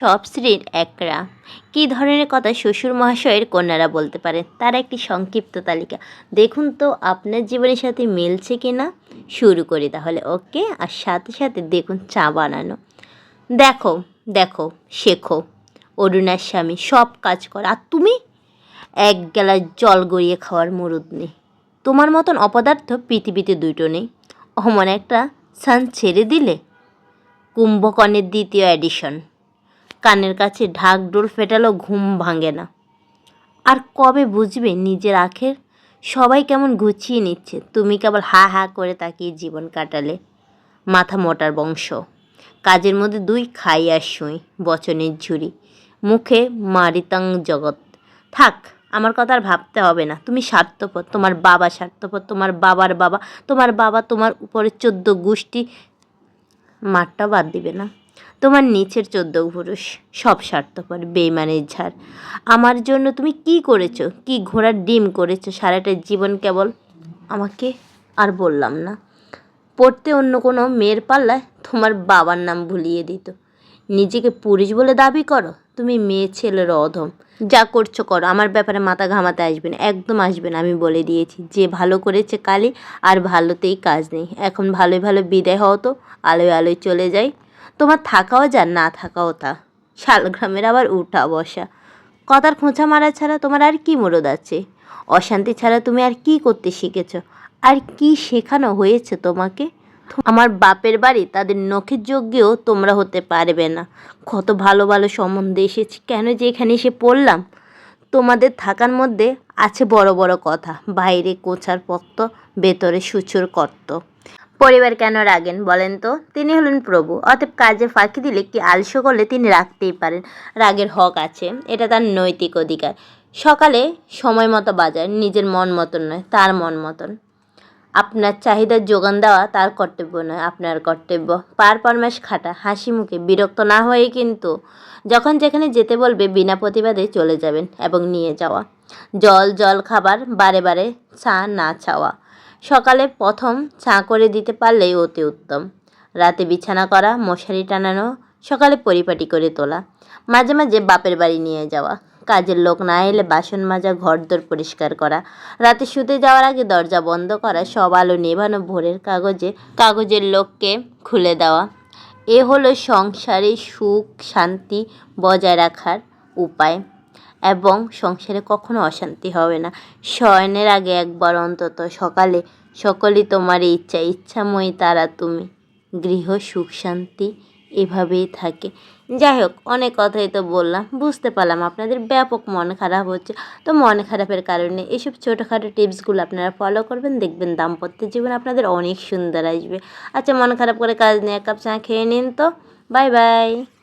সব শ্রীর একরা। কী ধরনের কথা শ্বশুর মহাশয়ের কন্যারা বলতে পারে? তার একটি সংক্ষিপ্ত তালিকা। দেখুন তো, আপনার জীবনের সাথে মিলছে কি না? শুরু করি তাহলে, ওকে? আর সাথে সাথে দেখুন চা বানানো। দেখো দেখো, শেখো। অরুণার স্বামী, সব কাজ কর। আর তুমি? এক গেলায় জল গড়িয়ে খাওয়ার মুরুদ নেই তোমার মতন অপদার্থ পৃথিবীতে দুটো নেই। অমন একটা সান ছেড়ে দিলে? কুম্ভকর্ণের দ্বিতীয় এডিশন কানের কাছে ঢাক ডোল ফেটালেও ঘুম ভাঙে না। আর কবে বুঝবে নিজের আখের? সবাই কেমন গুছিয়ে নিচ্ছে। তুমি কেবল হা হা করে তাকিয়ে জীবন কাটালে। মাথা মোটার বংশ। কাজের মধ্যে দুই খাই আর শুই, বচনের ঝুড়ি। মুখে মারিতাং জগৎ। থাক, আমার কথা আর ভাবতে হবে না। তুমি স্বার্থপর, তোমার বাবা স্বার্থপর, তোমার বাবার বাবা, তোমার বাবা তোমার উপরে চোদ্দ গোষ্ঠী। মাঠটা বাদ দিবে না। তোমার নিচের চোদ্দ পুরুষ, সব স্বার্থপর, বেইমানের ঝাড়। আমার জন্য তুমি কি করেছ? কি ঘোড়ার ডিম করেছ? সারাটা জীবন কেবল আমাকে আর বললাম না। পড়তে অন্য কোনো মেয়ের পাল্লায় তোমার বাবার নাম ভুলিয়ে দিত। নিজেকে পুরুষ বলে দাবি করো? তুমি মেয়ে ছেলের অধম। যা করছ করো, আমার ব্যাপারে মাথা ঘামাতে আসবে না, একদম আসবে না, আমি বলে দিয়েছি। যে ভালো করেছে কালি আর ভালোতেই কাজ নেই। এখন ভালোই ভালো বিদায় হও তো, আলোয় আলোয় চলে যাই। তোমার থাকাও যা, না থাকাও তা। শালগ্রামের আবার উঠা বসা কথার খোঁচা মারা ছাড়া তোমার আর কি মরদ আছে? অশান্তি ছাড়া তুমি আর কি করতে শিখেছ? আর কি শেখানো হয়েছে তোমাকে? আমার বাপের বাড়ি তাদের নখের যোগ্যেও তোমরা হতে পারবে না। কত ভালো ভালো সম্বন্ধে এসেছি, কেন যে এখানে এসে পড়লাম? তোমাদের থাকার মধ্যে আছে বড় বড় কথা। বাইরে কোচার পত্ত, ভেতরে সুচুর কর্ত। পরিবার কেন রাগেন বলেন তো? তিনি হলেন প্রভু। অতএব কাজে ফাঁকি দিলে কি আলস্য করলে তিনি রাখতেই পারেন। রাগের হক আছে, এটা তার নৈতিক অধিকার। সকালে সময় মতো বাজার নিজের মন মতন নয়, তার মন মতন। আপনার চাহিদার যোগান দেওয়া তার কর্তব্য নয়, আপনার কর্তব্য। পার পার মাস খাটা, হাসি মুখে, বিরক্ত না হয়ে কিন্তু যখন যেখানে যেতে বলবে, বিনা প্রতিবাদে চলে যাবেন এবং নিয়ে যাওয়া। জল জল খাবার, বারে বারে চা না চাওয়া। সকালে প্রথম চা করে দিতে পারলেই অতি উত্তম। রাতে বিছানা করা, মশারি টানানো, সকালে পরিপাটি করে তোলা, মাঝে মাঝে বাপের বাড়ি নিয়ে যাওয়া, কাজের লোক না এলে বাসন মাজা, ঘরদোর পরিষ্কার করা, রাতে শুতে যাওয়ার আগে দরজা বন্ধ করা, সব আলো নেভানো ভোরের কাগজে, কাগজের লোককে খুলে দেওয়া, এ হলো সংসারে সুখ, শান্তি বজায় রাখার উপায়। এবং সংসারে কখনো অশান্তি হবে না। শয়নের আগে একবার অন্তত সকালে, সকলই তোমার ইচ্ছা, ইচ্ছাময়ী তারা তুমি। গৃহ সুখ, শান্তি এভাবেই থাকে। যাই হোক, অনেক কথাই তো বললাম, বুঝতে পারলাম আপনাদের ব্যাপক মন খারাপ হচ্ছে। তো মন খারাপের কারণে এসব ছোটোখাটো টিপসগুলো আপনারা ফলো করবেন, দেখবেন দাম্পত্য জীবন আপনাদের অনেক সুন্দর আসবে। আচ্ছা মন খারাপ করে কাজ নিয়ে এক কাপ চা খেয়ে নিন তো। Bye bye.